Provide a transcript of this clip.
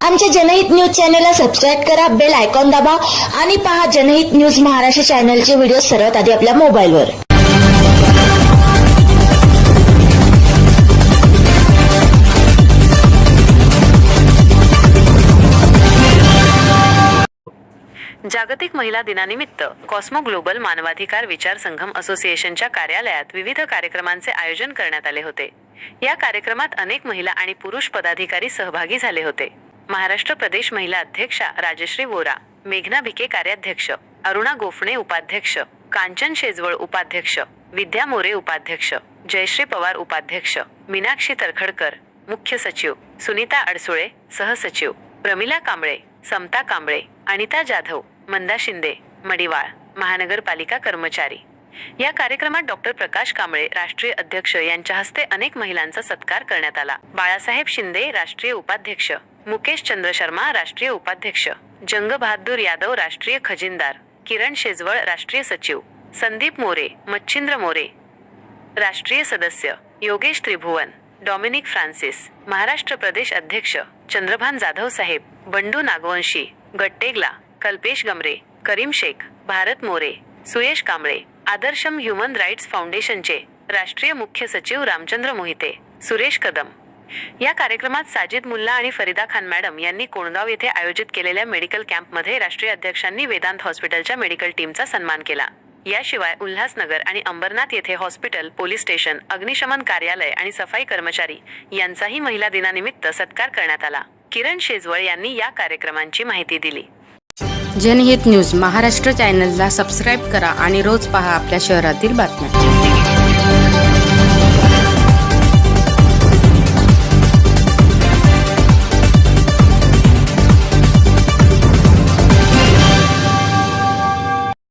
आमच्या जनहित न्यूज चॅनलला सबस्क्राईब करा बेल आयकॉन दाबा आणि पहा जनहित न्यूज महाराष्ट्र चॅनलचे व्हिडिओ सर्वात आधी आपल्या मोबाईलवर. जागतिक महिला दिनानिमित्त कॉस्मो ग्लोबल मानवाधिकार विचार संघम असोसिएशनच्या कार्यालयात विविध कार्यक्रमांचे आयोजन करण्यात आले होते. या कार्यक्रमात अनेक महिला आणि पुरुष पदाधिकारी सहभागी झाले होते. महाराष्ट्र प्रदेश महिला अध्यक्षा राजश्री वोरा मेघना भिके कार्याध्यक्ष अरुणा गोफणे उपाध्यक्ष कांचन शेजवळ उपाध्यक्ष विद्या मोरे उपाध्यक्ष जयश्री पवार उपाध्यक्ष मीनाक्षी तरखडकर मुख्य सचिव सुनीता अडसुळे सहसचिव प्रमिला कांबळे समता कांबळे अनिता जाधव मंदा शिंदे मडिवाळ महानगरपालिका कर्मचारी. या कार्यक्रमात डॉक्टर प्रकाश कांबळे राष्ट्रीय अध्यक्ष यांच्या हस्ते अनेक महिलांचा सत्कार करण्यात आला. बाळासाहेब शिंदे राष्ट्रीय उपाध्यक्ष. मुकेश चंद्र शर्मा राष्ट्रीय उपाध्यक्ष. जंग बहादूर यादव राष्ट्रीय खजिनदार. किरण शेजवळ राष्ट्रीय सचिव. संदीप मोरे मच्छिंद्र मोरे. राष्ट्रीय सदस्य. Yogesh Tribhuvan Dominic Francis. Maharashtra प्रदेश अध्यक्ष. चंद्रभान जाधव साहेब. बंडू नागवंशी. गट्टेगला कल्पेश गमरे. करीम शेख भारत मोरे. सुयश कांबळे. आदर्शम ह्युमन राईट्स फाउंडेशनचे. राष्ट्रीय मुख्य सचिव रामचंद्र मोहिते. सुरेश कदम. या कार्यक्रमात साजिद मुल्ला आणि फरीदा खान मॅडम यांनी कोणगाव येथे आयोजित केलेल्या मेडिकल कॅम्पमध्ये राष्ट्रीय अध्यक्षांनी वेदांत हॉस्पिटलच्या मेडिकल टीमचा सन्मान केला. याशिवाय उल्हासनगर आणि अंबरनाथ येथे हॉस्पिटल पोलीस स्टेशन अग्निशमन कार्यालय आणि सफाई कर्मचारी यांचाही महिला दिनानिमित्त सत्कार करण्यात आला. किरण शेजवळ यांनी या कार्यक्रमांची माहिती दिली. जनहित न्यूज महाराष्ट्र चॅनलला सबस्क्राईब करा आणि रोज पहा आपल्या शहरातील बातम्या.